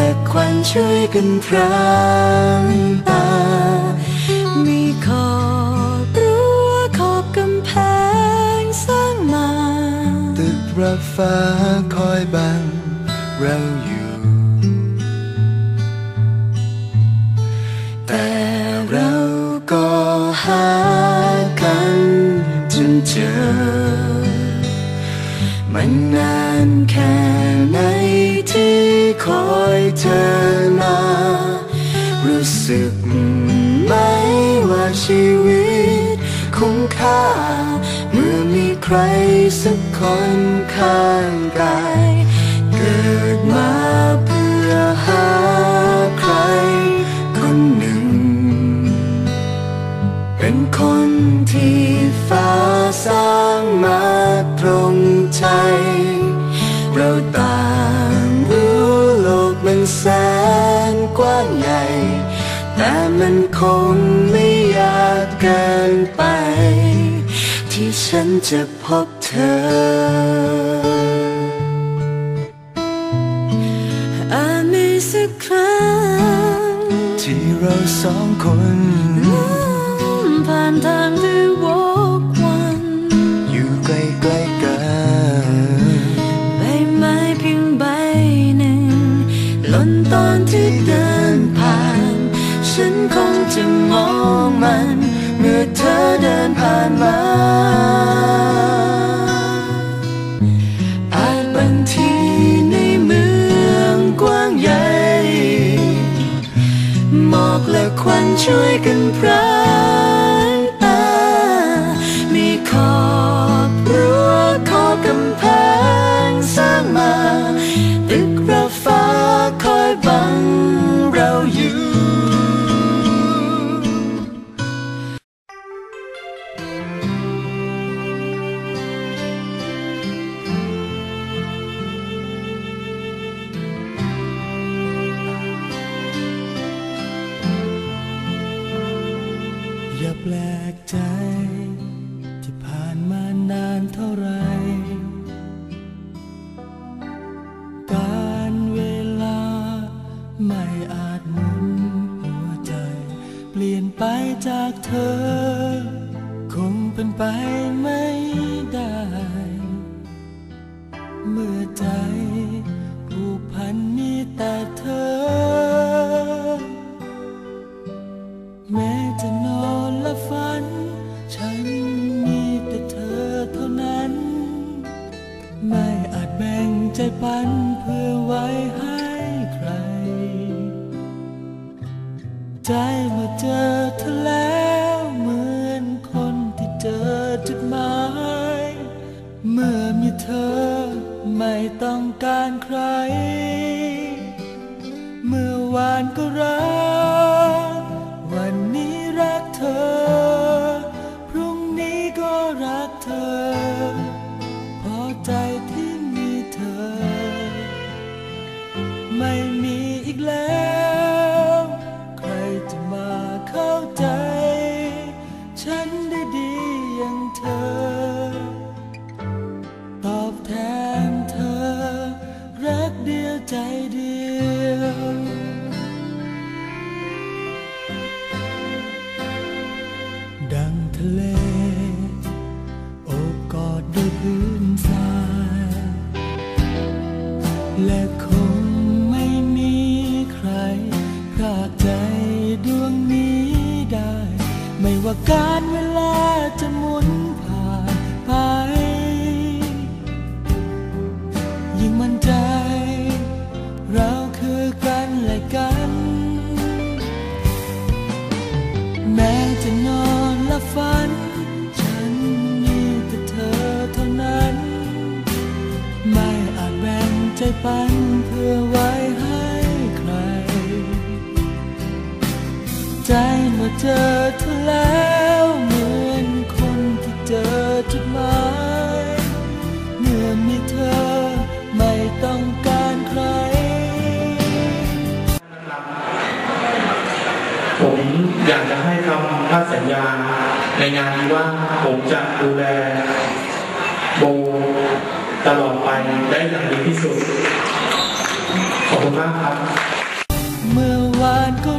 และควันช่วยกันพรางตา มีขอบรั้วขอบกำแพงสร้างมา ตึกรับฟ้าคอยบังเราอยู่ แต่เราก็หากันจนเจอ มันนาน คอยเธอมา รู้สึกไหมว่าชีวิตคุ้มค่า เมื่อมีใครสักคนข้างกาย มันคงไม่ยากเกินไป ที่ฉันจะพบเธอ อาจมีสักครั้งที่เราสองคน อเธอเดินผ่านมาอาจบางทีในเมืองกว้างใหญ่หมอกและควันช่วยกันพรา เธอ คงเป็นไปไม่ได้ เมื่อใจผูกพันมีแต่เธอ แม้จะนอนและฝัน ฉันมีแต่เธอเท่านั้น ไม่อาจแบ่งใจปันเพื่อไว้ให้ใคร ใจเมื่อเจอเธอ และคงไม่มีใครพขาดใจดวงนี้ได้ ไม่ว่าการเว ปันเพื่อไว้ให้ใคร ใจมื่อเจอเธอแล้วเหมือนคนที่เจอจุดหมายเมื่อมีเธอไม่ต้องการใคร ผมอยากจะให้คำพัดสัญญาในงานนี้ว่าผมจะดูแลโบ ตลอดไปได้อย่างดีที่สุด ขอบคุณมากครับ เมื่อวานก็